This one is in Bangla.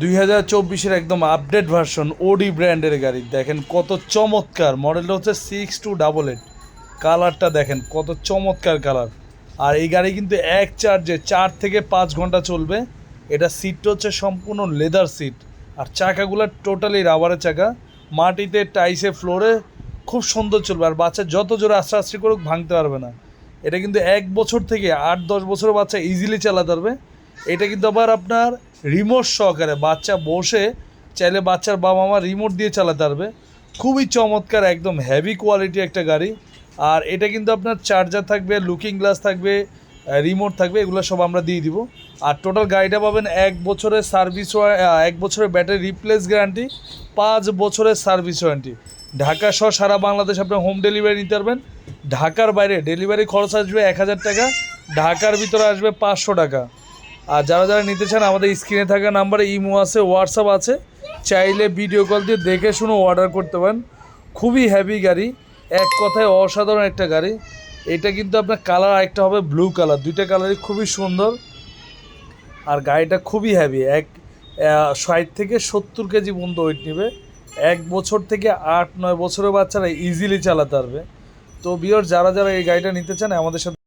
দুই হাজার চব্বিশের একদম আপডেট ভার্সন ওডি ব্র্যান্ডের গাড়ি। দেখেন কত চমৎকার। মডেলটা হচ্ছে সিক্স টু ডাবল এইট কালারটা দেখেন কত চমৎকার কালার আর এই গাড়ি কিন্তু এক চার্জে চার থেকে পাঁচ ঘণ্টা চলবে। এটা সিটটা হচ্ছে সম্পূর্ণ লেদার সিট আর চাকাগুলো টোটালি রাবারের চাকা। মাটিতে টাইসে ফ্লোরে খুব সুন্দর চলবে। আর বাচ্চা যত জোরে আস্তে আস্তে করুক, ভাঙতে পারবে না। এটা কিন্তু এক বছর থেকে আট দশ বছরের বাচ্চা ইজিলি চালাতে পারবে। এটা কিন্তু আবার আপনার রিমোট সহকারে বাচ্চা বসে চাইলে বাচ্চার বাবা মা রিমোট দিয়ে চালাতে পারবে। খুবই চমৎকার, একদম হেভি কোয়ালিটি একটা গাড়ি। আর এটা কিন্তু আপনার চার্জার থাকবে লুকিং গ্লাস থাকবে রিমোট থাকবে, এগুলো সব আমরা দিয়ে দিব। আর টোটাল গাড়িটা পাবেন এক বছরের সার্ভিস এক বছরের ব্যাটারি রিপ্লেস গ্যারান্টি পাঁচ বছরের সার্ভিস ওয়ারেন্টি ঢাকা সহ সারা বাংলাদেশ আপনি হোম ডেলিভারি নিতে পারবেন। ঢাকার বাইরে ডেলিভারি খরচ আসবে এক হাজার টাকা, ঢাকার ভিতরে আসবে পাঁচশো টাকা। আর যারা যারা নিতে চান, আমাদের স্ক্রিনে থাকা নাম্বারে ইমো আছে, হোয়াটসঅ্যাপ আছে। চাইলে ভিডিও কল দিয়ে দেখে শুনে অর্ডার করতে পারেন। খুবই হ্যাভি গাড়ি, এক কথায় অসাধারণ একটা গাড়ি। এটা কিন্তু আপনার কালার একটা হবে ব্লু কালার দুইটা কালারই খুবই সুন্দর। আর গাড়িটা খুবই হ্যাভি এক ষাট থেকে সত্তর কেজি পর্যন্ত ওয়েট নেবে। এক বছর থেকে আট, নয় বছরের বাচ্চারা ইজিলি চালাতে পারবে। তো বিয়র যারা যারা এই গাড়িটা নিতে চান, আমাদের সাথে